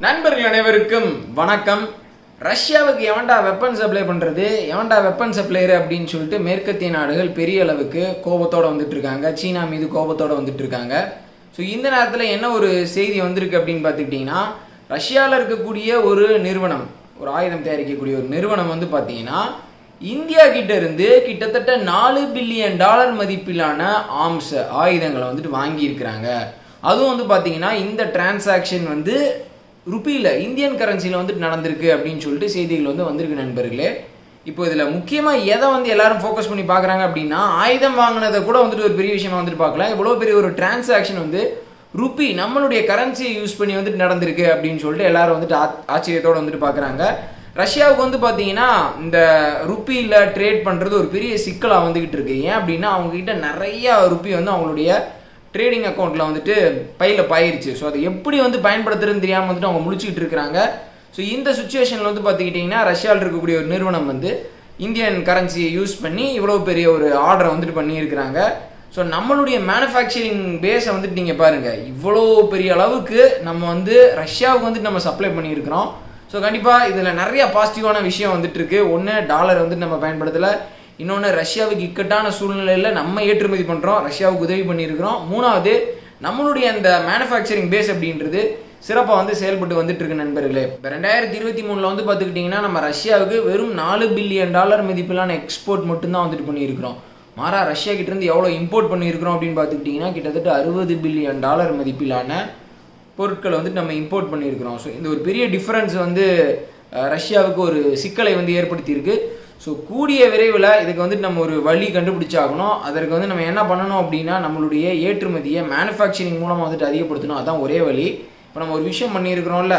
நண்பர்கள் அனைவருக்கும் வணக்கம். ரஷ்யாவுக்கு எவன்டா வெப்பன் சப்ளை பண்ணுறது எவன்டா வெப்பன் சப்ளையர் அப்படின்னு சொல்லிட்டு மேற்கத்திய நாடுகள் பெரிய அளவுக்கு கோபத்தோட வந்துட்டு இருக்காங்க. சீனா மீது கோபத்தோட வந்துட்டு இருக்காங்க. ஸோ இந்த நேரத்தில் என்ன ஒரு செய்தி வந்திருக்கு அப்படின்னு பார்த்துக்கிட்டிங்கன்னா ரஷ்யாவில் இருக்கக்கூடிய ஒரு நிறுவனம் ஒரு ஆயுதம் தயாரிக்கக்கூடிய ஒரு நிறுவனம் வந்து பார்த்தீங்கன்னா இந்தியா கிட்ட இருந்து கிட்டத்தட்ட நாலு பில்லியன் டாலர் மதிப்பிலான ஆம்ஸ் ஆயுதங்களை வந்துட்டு வாங்கியிருக்கிறாங்க. அதுவும் வந்து பார்த்தீங்கன்னா இந்த டிரான்சாக்ஷன் வந்து ருப்பியில் இந்தியன் கரன்சியில் வந்துட்டு நடந்திருக்கு அப்படின்னு சொல்லிட்டு செய்திகள் வந்து வந்திருக்கு நண்பர்களே. இப்போ இதில் முக்கியமாக எதை வந்து எல்லாரும் ஃபோக்கஸ் பண்ணி பார்க்குறாங்க அப்படின்னா ஆயுதம் வாங்கினதை கூட வந்துட்டு ஒரு பெரிய விஷயமா வந்துட்டு பார்க்கலாம். இவ்வளோ பெரிய ஒரு டிரான்சாக்ஷன் வந்து ருப்பி நம்மளுடைய கரன்சியை யூஸ் பண்ணி வந்துட்டு நடந்திருக்கு அப்படின்னு சொல்லிட்டு எல்லாரும் வந்துட்டு ஆச்சரியத்தோடு ஆச்சரியத்தோட வந்துட்டு பார்க்குறாங்க. ரஷ்யாவுக்கு வந்து பார்த்தீங்கன்னா இந்த ருப்பியில் ட்ரேட் பண்ணுறது ஒரு பெரிய சிக்கலாக வந்துக்கிட்டு இருக்கு. ஏன் அப்படின்னா அவங்கக்கிட்ட நிறையா ருப்பி வந்து அவங்களுடைய ட்ரேடிங் அக்கௌண்ட்டில் வந்துட்டு பையில் பாயிருச்சு. ஸோ அதை எப்படி வந்து பயன்படுத்துறதுன்னு தெரியாமல் வந்துட்டு அவங்க முடிச்சுக்கிட்டு இருக்கிறாங்க. ஸோ இந்த சுச்சுவேஷனில் வந்து பார்த்துக்கிட்டிங்கன்னா ரஷ்யாவில் இருக்கக்கூடிய ஒரு நிறுவனம் வந்து இந்தியன் கரன்சியை யூஸ் பண்ணி இவ்வளோ பெரிய ஒரு ஆர்டரை வந்துட்டு பண்ணியிருக்கிறாங்க. ஸோ நம்மளுடைய மேனுஃபேக்சரிங் பேஸை வந்துட்டு நீங்கள் பாருங்கள் இவ்வளோ பெரிய அளவுக்கு நம்ம வந்து ரஷ்யாவுக்கு வந்துட்டு நம்ம சப்ளை பண்ணியிருக்கிறோம். ஸோ கண்டிப்பாக இதில் நிறைய பாசிட்டிவான விஷயம் வந்துட்டு இருக்கு. ஒன்று டாலர் வந்துட்டு நம்ம பயன்படுத்தலை. இன்னொன்று ரஷ்யாவுக்கு இக்கட்டான சூழ்நிலையில் நம்ம ஏற்றுமதி பண்ணுறோம் ரஷ்யாவுக்கு உதவி பண்ணியிருக்கிறோம். மூணாவது நம்மளுடைய அந்த மேனுஃபேக்சரிங் பேஸ் அப்படின்றது சிறப்பாக வந்து செயல்பட்டு வந்துட்டு இருக்கு நண்பர்களே. இப்போ ரெண்டாயிரத்தி இருபத்தி மூணில் வந்து பார்த்துக்கிட்டிங்கன்னா நம்ம ரஷ்யாவுக்கு வெறும் நாலு பில்லியன் டாலர் மதிப்பிலான எக்ஸ்போர்ட் மட்டும்தான் வந்துட்டு பண்ணியிருக்கிறோம். மாறா ரஷ்யா கிட்டேருந்து எவ்வளோ இம்போர்ட் பண்ணியிருக்கிறோம் அப்படின்னு பார்த்துக்கிட்டிங்கன்னா கிட்டத்தட்ட அறுபது பில்லியன் டாலர் மதிப்பிலான பொருட்களை வந்துட்டு நம்ம இம்போர்ட் பண்ணியிருக்கிறோம். ஸோ இந்த ஒரு பெரிய டிஃப்ரென்ஸ் வந்து ரஷ்யாவுக்கு ஒரு சிக்கலை வந்து ஏற்படுத்தியிருக்கு. ஸோ கூடிய விரைவில் இதுக்கு வந்துட்டு நம்ம ஒரு வழி கண்டுபிடிச்சாகணும். அதற்கு வந்து நம்ம என்ன பண்ணணும் அப்படின்னா நம்மளுடைய ஏற்றுமதியை மேனுஃபேக்சரிங் மூலமாக வந்துட்டு அதிகப்படுத்தணும். அதான் ஒரே வழி. இப்போ நம்ம ஒரு விஷயம் பண்ணியிருக்கிறோம்ல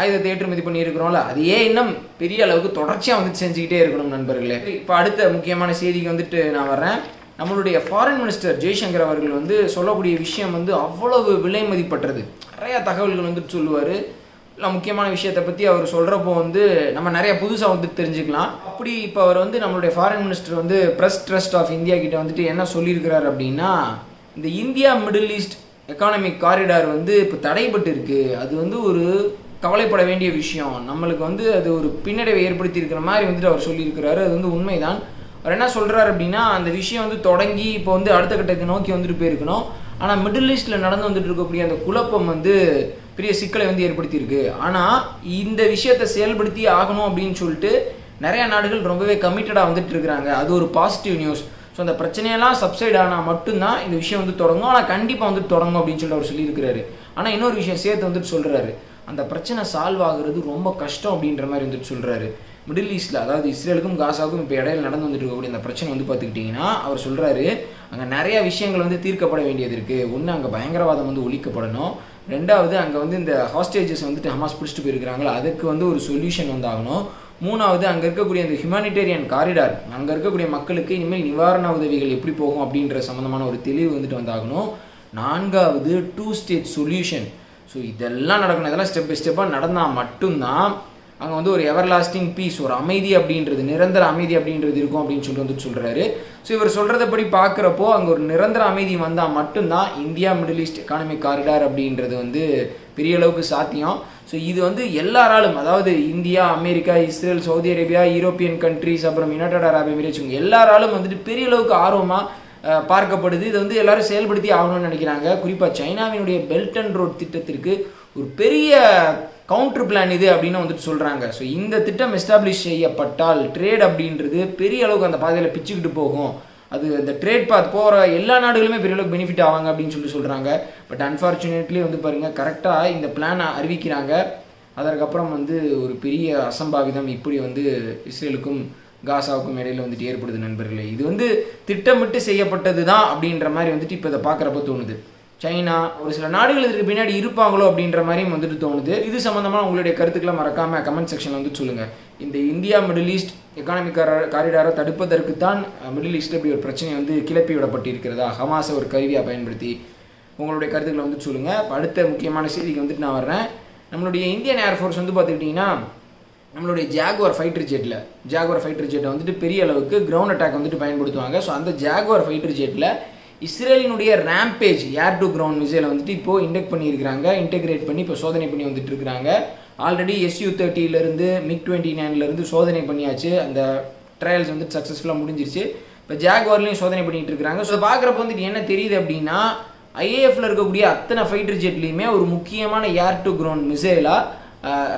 ஆயுதத்தை ஏற்றுமதி பண்ணியிருக்கிறோம்ல அது ஏன் இன்னும் பெரிய அளவுக்கு தொடர்ச்சியாக வந்துட்டு செஞ்சுக்கிட்டே இருக்கணும் நண்பர்களே? இப்போ அடுத்த முக்கியமான செய்திக்கு வந்துட்டு நான் வர்றேன். நம்மளுடைய ஃபாரின் மினிஸ்டர் ஜெய்சங்கர் அவர்கள் வந்து சொல்லக்கூடிய விஷயம் வந்து அவ்வளவு விலை மதிப்பற்றது. நிறையா தகவல்கள் வந்துட்டு சொல்லுவார். முக்கியமான விஷயத்தை பற்றி அவர் சொல்கிறப்போ வந்து நம்ம நிறைய புதுசாக வந்து தெரிஞ்சுக்கலாம். அப்படி இப்போ அவர் வந்து நம்மளுடைய ஃபாரின் மினிஸ்டர் வந்து ப்ரெஸ் ட்ரஸ்ட் ஆஃப் இந்தியா கிட்ட வந்துட்டு என்ன சொல்லியிருக்கிறார் அப்படின்னா இந்த India middle east economic corridor வந்து இப்போ தடைபட்டு இருக்கு. அது வந்து ஒரு கவலைப்பட வேண்டிய விஷயம். நம்மளுக்கு வந்து அது ஒரு பின்னடைவை ஏற்படுத்தி இருக்கிற மாதிரி வந்துட்டு அவர் சொல்லியிருக்கிறாரு. அது வந்து உண்மைதான். அவர் என்ன சொல்கிறார் அப்படின்னா அந்த விஷயம் வந்து தொடங்கி இப்போ வந்து அடுத்த கட்டத்தை நோக்கி வந்துட்டு போயிருக்கணும். ஆனால் மிடில் ஈஸ்டில் நடந்து வந்துட்டு இருக்கக்கூடிய அந்த குழப்பம் வந்து பெரிய சிக்கலை வந்து ஏற்படுத்தியிருக்கு. ஆனால் இந்த விஷயத்தை செயல்படுத்தி ஆகணும் அப்படின்னு சொல்லிட்டு நிறைய நாடுகள் ரொம்பவே கமிட்டடாக வந்துட்டு இருக்கிறாங்க. அது ஒரு பாசிட்டிவ் நியூஸ் ஸோ அந்த பிரச்சனையெல்லாம் சப்சைட் ஆனால் மட்டும்தான் இந்த விஷயம் வந்து தொடங்கும். ஆனால் கண்டிப்பாக வந்து தொடங்கும் அப்படின்னு சொல்லிட்டு அவர் சொல்லியிருக்கிறாரு. ஆனால் இன்னொரு விஷயம் சேர்த்து வந்துட்டு சொல்கிறாரு அந்த பிரச்சனை சால்வ் ஆகுறது ரொம்ப கஷ்டம் அப்படின்ற மாதிரி வந்துட்டு சொல்கிறாரு மிடில் ஈஸ்டில் அதாவது இஸ்ரேலுக்கும் காசாவுக்கும் இப்போ இடையில நடந்து வந்துட்டு இருக்கக்கூடிய அந்த பிரச்சனை வந்து பார்த்துக்கிட்டிங்கன்னா அவர் சொல்கிறாரு அங்கே நிறைய விஷயங்கள் வந்து தீர்க்கப்பட வேண்டியது இருக்குது ஒன்று அங்கே பயங்கரவாதம் வந்து ஒழிக்கப்படணும். ரெண்டாவது அங்கே வந்து இந்த ஹாஸ்டேஜஸ் வந்துட்டு ஹமாஸ் பிடிச்சிட்டு போயிருக்கிறாங்களா? அதுக்கு வந்து ஒரு சொல்யூஷன் வந்தாகணும். மூணாவது அங்கே இருக்கக்கூடிய அந்த ஹியூமானிட்டேரியன் காரிடார் அங்கே இருக்கக்கூடிய மக்களுக்கு இனிமேல் நிவாரண உதவிகள் எப்படி போகும் அப்படின்ற சம்மந்தமான ஒரு தெளிவு வந்துட்டு வந்தாகணும். நான்காவது டூ ஸ்டேட் சொல்யூஷன் ஸோ இதெல்லாம் நடக்கணும். இதெல்லாம் ஸ்டெப் பை ஸ்டெப்பாக நடந்தால் மட்டும்தான் அங்கே வந்து ஒரு எவர் லாஸ்டிங் பீஸ் ஒரு அமைதி அப்படின்றது நிரந்தர அமைதி அப்படின்றது இருக்கும் அப்படின்னு சொல்லிட்டு வந்து சொல்கிறாரு ஸோ இவர் சொல்கிறதப்படி பார்க்குறப்போ அங்கே ஒரு நிரந்தர அமைதி வந்தால் மட்டும்தான் India middle east economic corridor அப்படின்றது வந்து பெரிய அளவுக்கு சாத்தியம். ஸோ இது வந்து எல்லாராலும் அதாவது India America Israel Saudi Arabia European countries அப்புறம் யுனைடட் அரப் எமிரேட்ஸ் இவங்க எல்லாராலும் வந்துட்டு பெரிய அளவுக்கு ஆர்வமாக பார்க்கப்படுது. இது வந்து எல்லாரும் செயல்படுத்தி ஆகணும்னு நினைக்கிறாங்க. குறிப்பாக சைனாவினுடைய பெல்ட் அண்ட் ரோட் திட்டத்திற்கு ஒரு பெரிய கவுண்டர் பிளான் இது அப்படின்னு வந்துட்டு சொல்கிறாங்க ஸோ இந்த திட்டம் எஸ்டாப்ளிஷ் செய்யப்பட்டால் ட்ரேட் அப்படின்றது பெரிய அளவுக்கு அந்த பாதையில் பிச்சுக்கிட்டு போகும். அது அந்த ட்ரேட் பாத் போகிற எல்லா நாடுகளுமே பெரிய அளவுக்கு பெனிஃபிட் ஆவாங்க அப்படின்னு சொல்லி சொல்கிறாங்க பட் அன்ஃபார்ச்சுனேட்லி வந்து பாருங்கள் கரெக்டாக இந்த பிளானை அறிவிக்கிறாங்க. அதற்கப்புறம் வந்து ஒரு பெரிய அசம்பாவிதம் இப்படி வந்து இஸ்ரேலுக்கும் காசாவுக்கும் இடையில் வந்துட்டு ஏற்படுது நண்பர்களே. இது வந்து திட்டமிட்டு செய்யப்பட்டது தான் அப்படின்ற மாதிரி வந்துட்டு இப்போ இதை பார்க்குறப்ப தோணுது. சைனா ஒரு சில நாடுகள் இதுக்கு பின்னாடி இருப்பாங்களோ அப்படின்ற மாதிரியும் வந்துட்டு தோணுது. இது சம்மந்தமாக உங்களுடைய கருத்துக்களை மறக்காம கமெண்ட் செக்ஷனில் வந்து சொல்லுங்கள் இந்த இந்தியா மிடில் ஈஸ்ட் எக்கானமிக் காரிடாரை தடுப்பதற்கு தான் மிடில் ஈஸ்ட்டில் இப்படி ஒரு பிரச்சனை வந்து கிளப்பி விடப்பட்டிருக்கிறதா? ஹமாஸை ஒரு கருவியாக பயன்படுத்தி உங்களுடைய கருத்துக்களை வந்து சொல்லுங்கள் அடுத்த முக்கியமான செய்திக்கு வந்துட்டு நான் வர்றேன். நம்மளுடைய இந்தியன் ஏர்ஃபோர்ஸ் வந்து பார்த்துக்கிட்டிங்கன்னா நம்மளுடைய ஜாகுவார் ஃபைட்டர் ஜெட்டில் ஜாகுவார் ஃபைட்டர் ஜெட்டை வந்துட்டு பெரிய அளவுக்கு கிரவுண்ட் அட்டாக் வந்துட்டு பயன்படுத்துவாங்க. ஸோ அந்த ஜாகுவார் ஃபைட்டர் ஜெட்டில் இஸ்ரேலினுடைய ரேம்பேஜ் ஏர் டு கிரவுண்ட் மிசைலை வந்துட்டு இப்போ இன்டெக்ட் பண்ணியிருக்கிறாங்க இன்டெகிரேட் பண்ணி இப்போ சோதனை பண்ணி வந்துட்டு இருக்கிறாங்க ஆல்ரெடி எஸ்யூ தேர்ட்டிலேருந்து மிக் டுவெண்ட்டி நைன்லேருந்து சோதனை பண்ணியாச்சு. அந்த ட்ரையல்ஸ் வந்து சக்ஸஸ்ஃபுல்லாக முடிஞ்சிருச்சு. இப்போ ஜாக்வார்லையும் சோதனை பண்ணிகிட்டு இருக்காங்க. ஸோ பார்க்குறப்ப வந்துட்டு என்ன தெரியுது அப்படின்னா ஐஏஎஃப்ல இருக்கக்கூடிய அத்தனை ஃபைட்டர் ஜெட்லேயுமே ஒரு முக்கியமான ஏர் டு கிரவுண்ட் மிசைலாக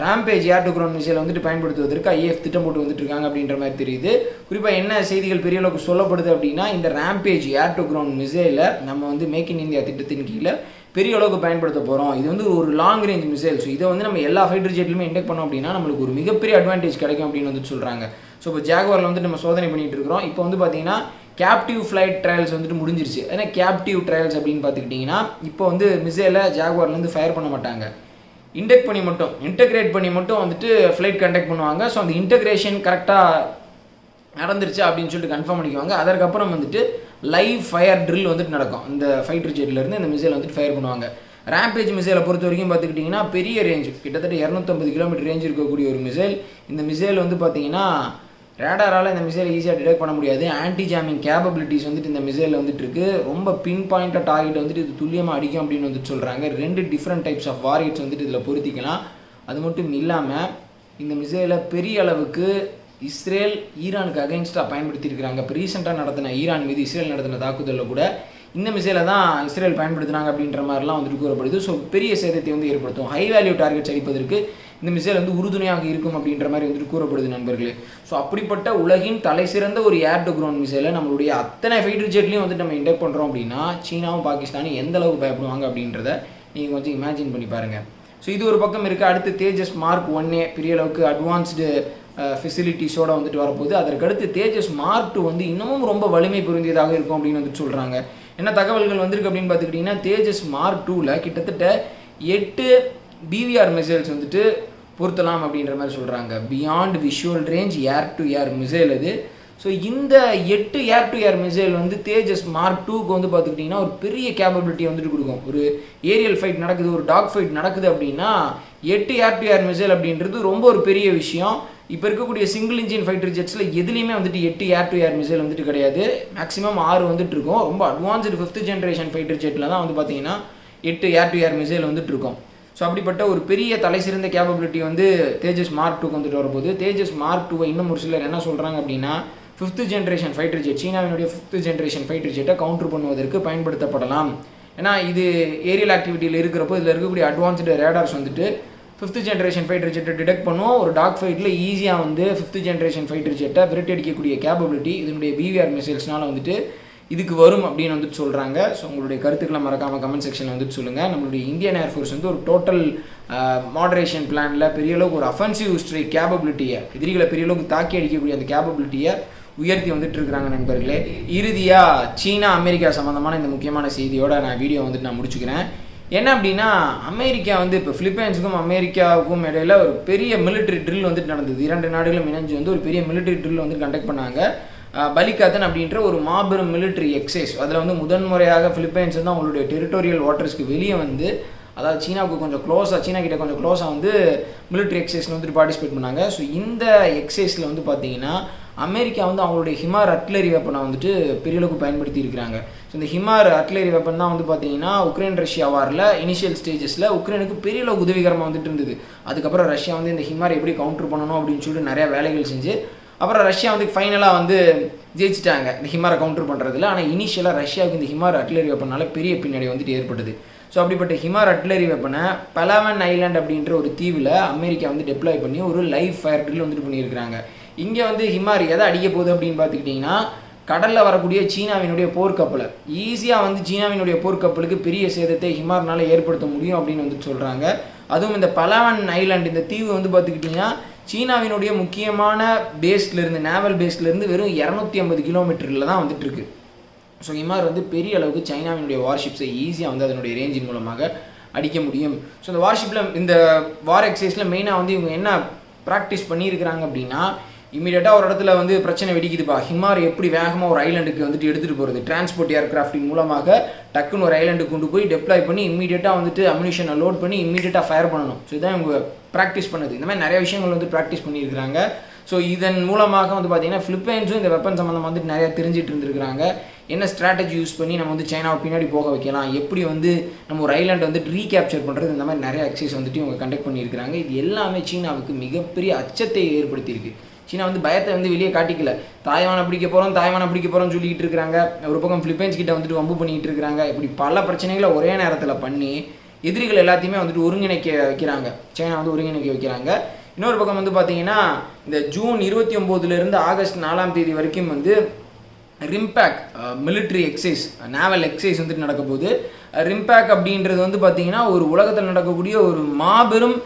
ரேம்பேஜ் ஏர் டு கிரவுண்ட் மிசைலை வந்துட்டு பயன்படுத்துவதற்கு ஐஏஎஃப் திட்டம் போட்டு வந்துட்டு இருக்காங்க அப்படின்ற மாதிரி தெரியுது. குறிப்பாக என்ன செய்திகள் பெரிய அளவுக்கு சொல்லப்படுது அப்படின்னா இந்த ரேம்பேஜ் ஏர் டு கிரவுண்ட் மிசைலை நம்ம வந்து மேக் இன் இந்தியா திட்டத்தின் கீழே பெரிய அளவுக்கு பயன்படுத்த போகிறோம் இது வந்து ஒரு லாங் ரேஞ்ச் மிசைல் ஸோ இதை வந்து நம்ம எல்லா ஃபைட்டர் ஜெட்லையுமே இன்டெக்ட் பண்ணோம் அப்படின்னா நம்மளுக்கு ஒரு மிகப்பெரிய அட்வான்டேஜ் கிடைக்கும் அப்படின்னு வந்து சொல்கிறாங்க ஸோ இப்போ ஜாகுவாரில் வந்துட்டு நம்ம சோதனை பண்ணிட்டு இருக்கிறோம். இப்போ வந்து பார்த்தீங்கன்னா கேப்டிவ் ஃப்ளைட் ட்ரையல்ஸ் வந்துட்டு முடிஞ்சிருச்சு. ஏன்னா கேப்டிவ் ட்ரையல்ஸ் அப்படின்னு பார்த்துக்கிட்டிங்கன்னா இப்போ வந்து மிசைலை ஜாகுவார்லேருந்து ஃபயர் பண்ண மாட்டாங்க. இன்டெக்ட் பண்ணி மட்டும் இன்டெகிரேட் பண்ணி மட்டும் வந்துட்டு ஃப்ளைட் கண்டக்ட் பண்ணுவாங்க. ஸோ அந்த இன்டெக்ரேஷன் கரெக்டாக நடந்துருச்சு அப்படின்னு சொல்லிட்டு கன்ஃபார்ம் பண்ணிக்குவாங்க. அதற்கப்புறம் வந்துட்டு லைவ் ஃபயர் ட்ரில் வந்துட்டு நடக்கும். இந்த ஃபைட்டர் ஜெட்லேருந்து இந்த மிசைல் வந்துட்டு ஃபயர் பண்ணுவாங்க. ரேம்பேஜ் மிசைலை பொறுத்த வரைக்கும் பார்த்துக்கிட்டிங்கன்னா பெரிய ரேஞ்ச் கிட்டத்தட்ட இரநூத்தம்பது கிலோமீட்டர் ரேஞ்ச் இருக்கக்கூடிய ஒரு மிசைல் இந்த மிசைல் வந்து பார்த்தீங்கன்னா ரேடாரால் இந்த மிசைலை ஈஸியாக டிடெக்ட் பண்ண முடியாது. ஆன்டி ஜாமிங் கேப்பபிலிட்டிஸ் வந்துட்டு இந்த மிசைலில் வந்துட்டு இருக்கு. ரொம்ப பின் பாயிண்டாக டார்கெட் வந்துட்டு இது துல்லியமாக அடிக்கும் அப்படின்னு வந்துட்டு சொல்கிறாங்க ரெண்டு டிஃப்ரெண்ட் டைப்ஸ் ஆஃப் வாரியட்ஸ் வந்துட்டு இதில் பொருத்திக்கலாம். அது மட்டும் இல்லாமல் இந்த மிசைலை பெரிய அளவுக்கு இஸ்ரேல் ஈரானுக்கு அகைன்ஸ்டாக பயன்படுத்தியிருக்கிறாங்க. இப்போ ரீசெண்டாக நடத்தின ஈரான் மீது இஸ்ரேல் நடத்தின தாக்குதலில் கூட இந்த மிசைலை தான் இஸ்ரேல் பயன்படுத்தினாங்க அப்படின்ற மாதிரிலாம் வந்துட்டு கூறப்படுது. ஸோ பெரிய சேதத்தை வந்து ஏற்படுத்தும். ஹை வேல்யூ டார்கெட்ஸ் அடிப்பதற்கு இந்த மிசைல் வந்து உறுதுணையாக இருக்கும் அப்படின்ற மாதிரி வந்துட்டு கூறப்படுது நண்பர்களே. ஸோ அப்படிப்பட்ட உலகின் தலை சிறந்த ஒரு ஏர் டு கிரவுண்ட் மிசைலை நம்மளுடைய அத்தனை ஃபைட்டர் ஜெட்லையும் வந்துட்டு நம்ம இன்டெக்ட் பண்ணுறோம் அப்படின்னா சீனாவும் பாகிஸ்தானும் எந்த அளவுக்கு பயப்படுவாங்க அப்படின்றத நீங்கள் கொஞ்சம் இமேஜின் பண்ணி பாருங்கள் ஸோ இது ஒரு பக்கம் இருக்குது அடுத்து தேஜஸ் மார்க் ஒன்னே பெரிய அளவுக்கு அட்வான்ஸ்டு ஃபெசிலிட்டிஸோட வந்துட்டு வரப்போகுது. அதற்கடுத்து தேஜஸ் மார்க் டூ வந்து இன்னமும் ரொம்ப வலிமை பொருந்தியதாக இருக்கும் அப்படின்னு வந்துட்டு சொல்கிறாங்க என்ன தகவல்கள் வந்திருக்கு அப்படின்னு பார்த்துக்கிட்டிங்கன்னா தேஜஸ் மார்க் டூவில் கிட்டத்தட்ட எட்டு பிவிஆர் மிசைல்ஸ் வந்துட்டு பொருத்தலாம் அப்படின்ற மாதிரி சொல்கிறாங்க beyond visual range air to air missile அது. ஸோ இந்த எட்டு ஏர் டு ஏர் மிசைல் வந்து தேஜஸ் மார்க் டூக்கு வந்து பார்த்துக்கிட்டிங்கன்னா ஒரு பெரிய கேப்பபிலிட்டியை வந்துட்டு கொடுக்கும். ஒரு ஏரியல் ஃபைட் நடக்குது ஒரு டாக் ஃபைட் நடக்குது அப்படின்னா எட்டு ஏர் டு ஏர் மிசைல் அப்படின்றது ரொம்ப ஒரு பெரிய விஷயம். இப்போ இருக்கக்கூடிய சிங்கிள் இன்ஜின் ஃபைட்டர் ஜெட்ஸில் எதுலேயுமே வந்துட்டு எட்டு ஏர் டு ஏர் மிசைல் வந்துட்டு கிடையாது. மேக்ஸிமம் ஆறு வந்துட்டு இருக்கும். ரொம்ப அட்வான்ஸ்டு ஃபிஃப்த் ஜென்ரேஷன் ஃபைட்டர் ஜெட்டில் தான் வந்து பார்த்தீங்கன்னா எட்டு ஏர் டு ஏர் மிசைல் வந்துட்டு இருக்கும். ஸோ அப்படிப்பட்ட ஒரு பெரிய தலை சிறந்த கேப்பபிலிட்டி வந்து தேஜஸ் மார்க் டூக்கு வந்துட்டு வரும்போது தேஜஸ் மார்க் டூவை இன்னும் ஒரு சிலர் என்ன சொல்கிறாங்க அப்படின்னா ஃபிஃப்த் ஜென்ரேஷன் ஃபைட்டர் ஜெட் சீனாவினுடைய ஃபிஃப்த்து ஜென்ரேஷன் ஃபைட்டர் ஜெட்டை கவுண்டர் பண்ணுவதற்கு பயன்படுத்தப்படலாம். ஏன்னா இது ஏரியல் ஆக்டிவிட்டியில் இருக்கிறப்போ இதில் இருக்கக்கூடிய அட்வான்ஸ்டு ரேடார்ஸ் வந்துட்டு ஃபிஃப்த்து ஜென்ரேஷன் ஃபைட்டர் ஜெட்டை டிடெக்ட் பண்ணுவோம் ஒரு டாக் ஃபைட்டில் ஈஸியாக வந்து ஃபிஃப்த்து ஜென்ரேஷன் ஃபைட்டர் ஜெட்டை விரட்டி அடிக்கக்கூடிய கேப்பபிலிட்டி இதனுடைய பிவிஆர் மிசைல்ஸ்னால் வந்துட்டு இதுக்கு வரும் அப்படின்னு வந்துட்டு சொல்கிறாங்க ஸோ உங்களுடைய கருத்துக்களை மறக்காமல் கமெண்ட் செக்ஷனில் வந்துட்டு சொல்லுங்கள் நம்மளுடைய இந்தியன் ஏர்ஃபோர்ஸ் வந்து ஒரு டோட்டல் மாடரேஷன் பிளானில் பெரிய அளவுக்கு ஒரு அஃபென்சிவ் ஸ்ட்ரைக் கேபபிலிட்டியை எதிரிகளை பெரிய அளவுக்கு தாக்கி அடிக்கக்கூடிய அந்த கேபபிலிட்டியை உயர்த்தி வந்துட்டு இருக்கிறாங்க நண்பர்களே. இறுதியாக சீனா அமெரிக்கா சம்மந்தமான இந்த முக்கியமான செய்தியோட நான் வீடியோ வந்துட்டு நான் முடிச்சுக்கிறேன். என்ன அப்படின்னா அமெரிக்கா வந்து இப்போ பிலிப்பைன்ஸுக்கும் அமெரிக்காவுக்கும் இடையில ஒரு பெரிய மிலிட்ரி ட்ரில் வந்துட்டு நடந்தது. இரண்டு நாடுகளும் இணைஞ்சு வந்து ஒரு பெரிய மிலிட்ரி ட்ரில் வந்து கண்டக்ட் பண்ணாங்க. பலிகாத்தன் அப்படின்ற ஒரு மாபெரும் மிலிட்ரி எக்ஸைஸ் அதில் வந்து முதன்முறையாக பிலிப்பைன்ஸ் வந்து அவங்களுடைய டெரிட்டோரியல் வாட்டர்ஸ்க்கு வெளியே வந்து அதாவது சீனாவுக்கு கொஞ்சம் க்ளோஸாக சீனா கிட்ட கொஞ்சம் க்ளோஸாக வந்து மிலிட்ரி எக்ஸைஸில் வந்துட்டு பார்ட்டிசிபேட் பண்ணாங்க. ஸோ இந்த எக்ஸைஸில் வந்து பார்த்தீங்கன்னா அமெரிக்கா வந்து அவங்களுடைய ஹிமார் அட்லரி வெப்பனை வந்துட்டு பெரிய அளவுக்கு பயன்படுத்தி இருக்கிறாங்க. ஸோ இந்த ஹிமார் அட்லரி வெப்பன் தான் வந்து பார்த்தீங்கன்னா உக்ரைன் ரஷ்யா வாரில் இனிஷியல் ஸ்டேஜஸில் உக்ரைனுக்கு பெரிய அளவுக்கு உதவிகரமாக வந்துட்டு இருந்தது. அதுக்கப்புறம் ரஷ்யா வந்து இந்த ஹிமார் எப்படி கவுண்டர் பண்ணணும் அப்படின்னு சொல்லிட்டு நிறைய வேலைகள் செஞ்சு அப்புறம் ரஷ்யா வந்து ஃபைனலாக வந்து ஜெயிச்சிட்டாங்க. இந்த ஹிமாரை கவுண்டர் பண்ணுறதுல ஆனால் இனிஷியலாக ரஷ்யாவுக்கு இந்த ஹிமார் அட்லரி வெப்பனால பெரிய பின்னடை வந்துட்டு ஏற்பட்டது. ஸோ அப்படிப்பட்ட ஹிமார் அட்லரி வெப்பனை பலாவன் ஐலாண்ட் அப்படின்ற ஒரு தீவில் அமெரிக்கா வந்து டெப்ளாய் பண்ணி ஒரு லைஃப் ஃபயர் ட்ரில் வந்துட்டு பண்ணியிருக்கிறாங்க. இங்கே வந்து ஹிமார் எதை அடிக்க போகுது அப்படின்னு பார்த்துக்கிட்டிங்கன்னா கடலில் வரக்கூடிய சீனாவினுடைய போர்க்கப்பலை. ஈஸியாக வந்து சீனாவினுடைய போர்க்கப்பலுக்கு பெரிய சேதத்தை ஹிமார்னால் ஏற்படுத்த முடியும் அப்படின்னு வந்துட்டு சொல்கிறாங்க அதுவும் இந்த பலாவன் ஐலாண்ட் இந்த தீவு வந்து பார்த்துக்கிட்டிங்கன்னா சீனாவினுடைய முக்கியமான பேஸ்லேருந்து நேவல் பேஸ்லேருந்து வெறும் இரநூத்தி ஐம்பது கிலோமீட்டரில் தான் வந்துட்டு இருக்கு ஸோ இமார் வந்து பெரிய அளவுக்கு சைனாவினுடைய வார்ஷிப்ஸை ஈஸியாக வந்து அதனுடைய ரேஞ்சின் மூலமாக அடிக்க முடியும். ஸோ இந்த வார்ஷிப்பில் இந்த வார் எக்ஸசைஸில் மெயினாக வந்து இவங்க என்ன ப்ராக்டிஸ் பண்ணியிருக்கிறாங்க அப்படின்னா இமீடியட்டாக ஒரு இடத்துல வந்து பிரச்சனை வெடிக்குதுப்பா. ஹிமார் எப்படி வேகமாக ஒரு ஐலண்டுக்கு வந்துட்டு எடுத்துகிட்டு போகிறது டிரான்ஸ்போர்ட் ஏர்க்ராஃப்டின் மூலமாக டக்குன்னு ஒரு ஐலண்டுக்கு கொண்டு போய் டெப்ளாய் பண்ணி இமீடியட்டாக வந்துட்டு அம்யூனிஷனை லோட் பண்ணி இமீடியட்டாக ஃபயர் பண்ணணும். ஸோ இதான் இவங்க ப்ராக்டிஸ் பண்ணுது. இந்த மாதிரி நிறைய விஷயங்கள் வந்து ப்ராக்டிஸ் பண்ணியிருக்கிறாங்க. ஸோ இதன் மூலமாக வந்து பார்த்தீங்கன்னா ஃபிலிப்பைன்ஸும் இந்த வெப்பன் சம்மந்தம் வந்துட்டு நிறையா தெரிஞ்சிட்டு இருந்திருக்கிறாங்க. என்ன ஸ்ட்ராட்டஜி யூஸ் பண்ணி நம்ம வந்து சைனாவை பின்னாடி போக வைக்கலாம்? எப்படி வந்து நம்ம ஒரு ஐலாண்டை வந்து ரீகேப்சர் பண்ணுறது இந்த மாதிரி நிறைய எக்ஸசைஸ் வந்துட்டு இவங்க கண்டக்ட் பண்ணியிருக்கிறாங்க. இது எல்லாமே சீனாவுக்கு மிகப்பெரிய அச்சத்தை ஏற்படுத்தியிருக்கு. சீனா வந்து பயத்தை வந்து வெளியே காட்டிக்கல. தாய்வானை பிடிக்க போகிறோம் தாய்வானை பிடிக்க போகிறோம்னு சொல்லிக்கிட்டு இருக்கிறாங்க. ஒரு பக்கம் பிலிப்பைன்ஸ் கிட்ட வந்துட்டு வம்பு பண்ணிக்கிட்டு இருக்கிறாங்க. இப்படி பல பிரச்சனைகளை ஒரே நேரத்தில் பண்ணி எதிரிகள் எல்லாத்தையுமே வந்துட்டு ஒருங்கிணைக்க வைக்கிறாங்க. சைனா வந்து ஒருங்கிணைக்க வைக்கிறாங்க. இன்னொரு பக்கம் வந்து பார்த்தீங்கன்னா இந்த ஜூன் இருபத்தி ஒம்போதுலேருந்து ஆகஸ்ட் நாலாம் தேதி வரைக்கும் வந்து RIMPAC military exercise naval exercise வந்துட்டு நடக்க போகுது ரிம்பேக் அப்படின்றது வந்து பார்த்தீங்கன்னா ஒரு உலகத்தில் நடக்கக்கூடிய ஒரு மாபெரும்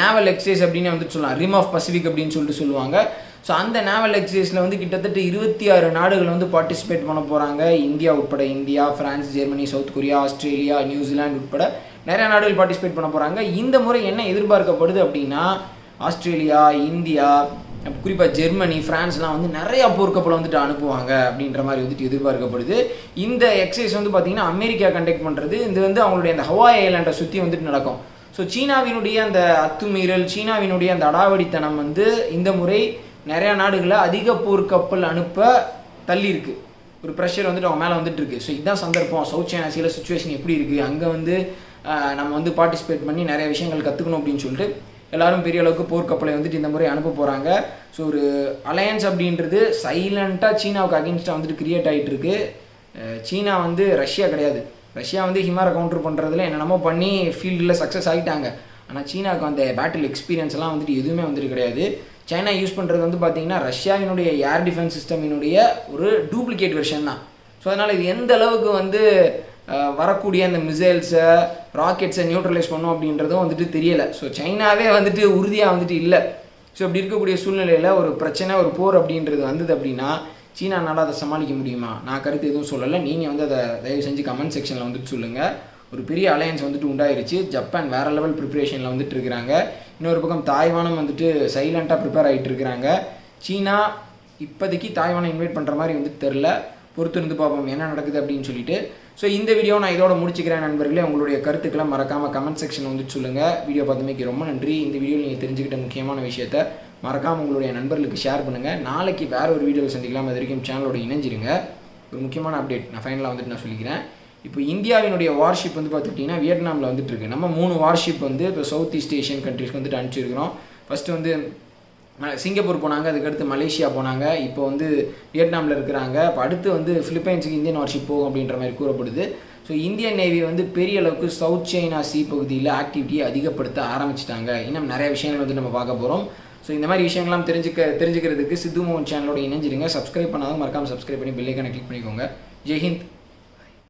நேவல் எக்ஸைஸ் அப்படின்னு வந்துட்டு சொல்லலாம். ரிம் ஆஃப் பசிபிக் அப்படின்னு சொல்லிட்டு சொல்லுவாங்க. ஸோ அந்த நேவல் எக்ஸைஸில் வந்து கிட்டத்தட்ட இருபத்தி ஆறு நாடுகள் வந்து பார்ட்டிசிபேட் பண்ண போகிறாங்க இந்தியா உட்பட India France Germany South Korea Australia New Zealand உட்பட நிறைய நாடுகள் பார்ட்டிசிபேட் பண்ண போகிறாங்க இந்த முறை என்ன எதிர்பார்க்கப்படுது அப்படின்னா ஆஸ்திரேலியா இந்தியா குறிப்பாக ஜெர்மனி ஃப்ரான்ஸ்லாம் வந்து நிறையா போர்க்கப்பலை வந்துட்டு அனுப்புவாங்க அப்படின்ற மாதிரி வந்துட்டு எதிர்பார்க்கப்படுது. இந்த எக்ஸசைஸ் வந்து பார்த்திங்கன்னா அமெரிக்கா கண்டக்ட் பண்ணுறது இது வந்து அவங்களுடைய அந்த ஹவாய் ஐலாண்டை சுற்றி வந்துட்டு நடக்கும். ஸோ சீனாவினுடைய அந்த அத்துமீறல் சீனாவினுடைய அந்த அடாவடித்தனம் வந்து இந்த முறை நிறையா நாடுகளை அதிக போர்க்கப்பல் அனுப்ப தள்ளியிருக்கு. ஒரு ப்ரெஷர் வந்துட்டு அவங்க மேலே வந்துட்டு இருக்கு ஸோ இதுதான் சந்தர்ப்பம். சவுத் சைனா சீல சுச்சுவேஷன் எப்படி இருக்குது அங்கே வந்து நம்ம வந்து பார்ட்டிசிபேட் பண்ணி நிறைய விஷயங்கள் கற்றுக்கணும் அப்படின்னு சொல்லிட்டு எல்லாரும் பெரிய அளவுக்கு போர்க்கப்பலை வந்துட்டு இந்த முறை அனுப்ப போகிறாங்க ஸோ ஒரு அலையன்ஸ் அப்படின்றது சைலண்ட்டாக சீனாவுக்கு அகேன்ஸ்டாக வந்துட்டு கிரியேட் ஆகிட்டு இருக்கு. சீனா வந்து ரஷ்யா கிடையாது. ரஷ்யா வந்து ஹிமாரை கவுண்டர் பண்ணுறதுல என்னென்னமோ பண்ணி ஃபீல்டில் சக்ஸஸ் ஆகிட்டாங்க ஆனால் சீனாவுக்கு அந்த பேட்டில் எக்ஸ்பீரியன்ஸ் எல்லாம் வந்துட்டு எதுவுமே வந்துட்டு கிடையாது. சைனா யூஸ் பண்ணுறது வந்து பார்த்தீங்கன்னா ரஷ்யாவினுடைய ஏர் டிஃபென்ஸ் சிஸ்டமினுடைய ஒரு டூப்ளிகேட் வெர்ஷன் தான். ஸோ அதனால் இது எந்த அளவுக்கு வந்து வரக்கூடிய அந்த மிசைல்ஸை ராக்கெட்ஸை நியூட்ரலைஸ் பண்ணும் அப்படின்றதும் வந்துட்டு தெரியலை. ஸோ சைனாவே வந்துட்டு உறுதியாக வந்துட்டு இல்லை. ஸோ இப்படி இருக்கக்கூடிய சூழ்நிலையில் ஒரு பிரச்சனை ஒரு போர் அப்படின்றது வந்தது அப்படின்னா சீனானால அதை சமாளிக்க முடியுமா? நான் கருத்து எதுவும் சொல்லலை. நீங்கள் வந்து அதை தயவு செஞ்சு கமெண்ட் செக்ஷனில் வந்துட்டு சொல்லுங்கள் ஒரு பெரிய அலையன்ஸ் வந்துட்டு உண்டாயிருச்சு. ஜப்பான் வேற லெவல் ப்ரிப்பரேஷனில் வந்துட்டு இருக்கிறாங்க. இன்னொரு பக்கம் தாய்வானும் வந்துட்டு சைலண்ட்டாக ப்ரிப்பேர் ஆகிட்டு இருக்கிறாங்க. சீனா இப்போதைக்கு தாய்வானை இன்வைட் பண்ணுற மாதிரி வந்துட்டு தெரில. பொறுத்து இருந்து பார்ப்போம் என்ன நடக்குது அப்படின்னு சொல்லிட்டு. ஸோ இந்த வீடியோ நான் இதோட முடிச்சுக்கிறேன் நண்பர்களே. உங்களுடைய கருத்துக்களை மறக்காமல் கமெண்ட் செக்ஷன் வந்துட்டு சொல்லுங்கள் வீடியோ பார்த்தமைக்கு ரொம்ப நன்றி. இந்த வீடியோவில் நீங்கள் தெரிஞ்சுக்கிட்ட முக்கியமான விஷயத்த மறக்காமல் உங்களுடைய நண்பர்களுக்கு ஷேர் பண்ணுங்கள் நாளைக்கு வேறு ஒரு வீடியோவில் சந்திக்கலாம். அது வரைக்கும் சேனலோட இணைஞ்சிருங்க. ஒரு முக்கியமான அப்டேட் நான் ஃபைனலாக வந்துட்டு நான் சொல்லிக்கிறேன். இப்போ இந்தியாவினுடைய வார்ஷிப் வந்து பார்த்துக்கிட்டிங்கன்னா வியட்நாமில் வந்துட்டு இருக்கு. நம்ம மூணு வார்ஷிப் வந்து இப்போ சவுத் ஈஸ்ட் ஏஷியன் கண்ட்ரிஸ்க்கு வந்துட்டு அனுப்பிச்சிருக்கிறோம். ஃபஸ்ட்டு வந்து சிங்கப்பூர் போனாங்க அதுக்கடுத்து மலேசியா போனாங்க. இப்போ வந்து வியட்நாமில் இருக்கிறாங்க. இப்போ அடுத்து வந்து ஃபிலிப்பைன்ஸுக்கு இந்தியன் வார்ஷிப் போகும் அப்படின்ற மாதிரி கூறப்படுது. ஸோ இந்தியன் நேவி வந்து பெரிய அளவுக்கு சவுத் சைனா சி பகுதியில் ஆக்டிவிட்டியை அதிகப்படுத்த ஆரம்பிச்சிட்டாங்க. இன்னும் நிறைய விஷயங்கள் வந்து நம்ம பார்க்க போகிறோம் ஸோ இந்த மாதிரி விஷயங்கள்லாம் தெரிஞ்சுக்க தெரிஞ்சுக்கிறதுக்கு சித்து மோகன் சேனலோட இணைஞ்சிருங்க. சப்ஸ்கிரைப் பண்ணாலும் மறக்காமல் சப்ஸ்கிரைப் பண்ணி பெல்லைக்கான கிளிக் பண்ணிக்கோங்க. ஜெய்ஹிந்த்